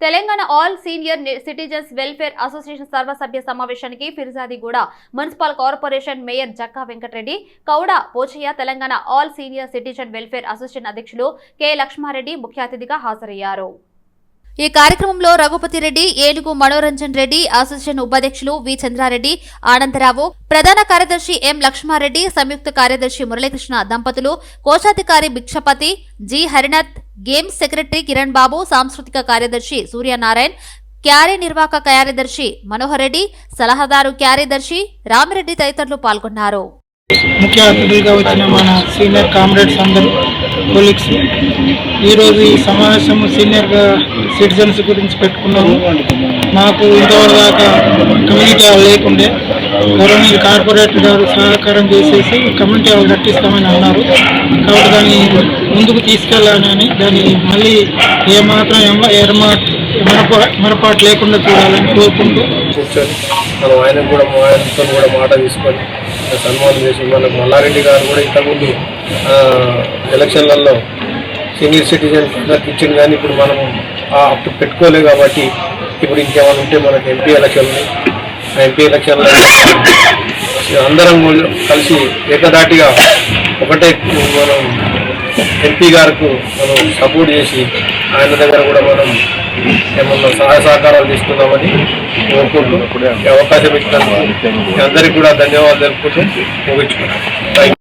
Telangana all senior citizens welfare association సర్వసభ్య సమావేశానికి Firzadiguda municipal corporation mayor Jakka Venkatareddy Kouda Pochaiah Telangana all senior citizen welfare association అధ్యక్షులు K Lakshmareddy ముఖ్య అతిథిగా హాజరయ్యారు. ఈ కార్యక్రమంలో రఘుపతి రెడ్డి ఏనుగు మనోరంజన్ రెడ్డి అసోసియేషన్ ఉపాధ్యక్షులు వి చంద్రారెడ్డి ఆనందరావు ప్రధాన కార్యదర్శి ఎం లక్ష్మారెడ్డి సంయుక్త కార్యదర్శి మురళీకృష్ణ దంపతులు కోశాధికారి Bhikshapathi G Harinath games secretary Kiran Babu సాంస్కృతిక కార్యదర్శి సూర్యనారాయణ్ కార్యనిర్వాహక కార్యదర్శి మనోహర్ రెడ్డి సలహాదారు కార్యదర్శి రామిరెడ్డి తదితరులు పాల్గొన్నారు. ముఖ్య అతిథిగా వచ్చిన మన సీనియర్ కామ్రేడ్స్ అందరూ కొలీగ్స్ ఈరోజు ఈ సమావేశం సీనియర్గా సిటిజన్స్ గురించి పెట్టుకున్నాము. మాకు ఇంతవరకు దాకా కమ్యూనిటీ హాల్ లేకుండే గవర్నమెంట్ కార్పొరేటర్ గారు సహకారం చేసేసి కమ్యూనిటీ హాల్ కట్టిస్తామని అన్నారు. కాబట్టి దాన్ని ముందుకు తీసుకెళ్ళాలని దాన్ని మళ్ళీ ఏమాత్రం ఎమ- ఎరమా- ఎమరపా- లేకుండా చూడాలని కోరుకుంటూ కూర్చొని మనం ఆయన కూడా మా ఆయనతో కూడా మాట తీసుకొని సన్మానం చేసి మన మల్లారెడ్డి గారు కూడా ఇంతకుముందు ఎలక్షన్లలో సీనియర్ సిటిజన్ నాకు ఇచ్చింది కానీ ఇప్పుడు మనం ఆ అప్పుడు పెట్టుకోలేదు కాబట్టి ఇప్పుడు ఇంకేమైనా ఉంటే మనకు ఎంపీ ఎలక్షన్ ఎంపీ ఎలక్షన్లో అందరం కలిసి ఏకదాటిగా ఒకటే మనం ఎంపీ గారికి మనం సపోర్ట్ చేసి ఆయన దగ్గర కూడా మనం ఏమన్నా సహాయ సహకారాలు తీసుకుందామని కోరుకుంటూ అవకాశం ఇచ్చినందుకు అందరికీ కూడా ధన్యవాదాలు తెలుపుకుంటూ ముగించుకున్నాం థ్యాంక్ యూ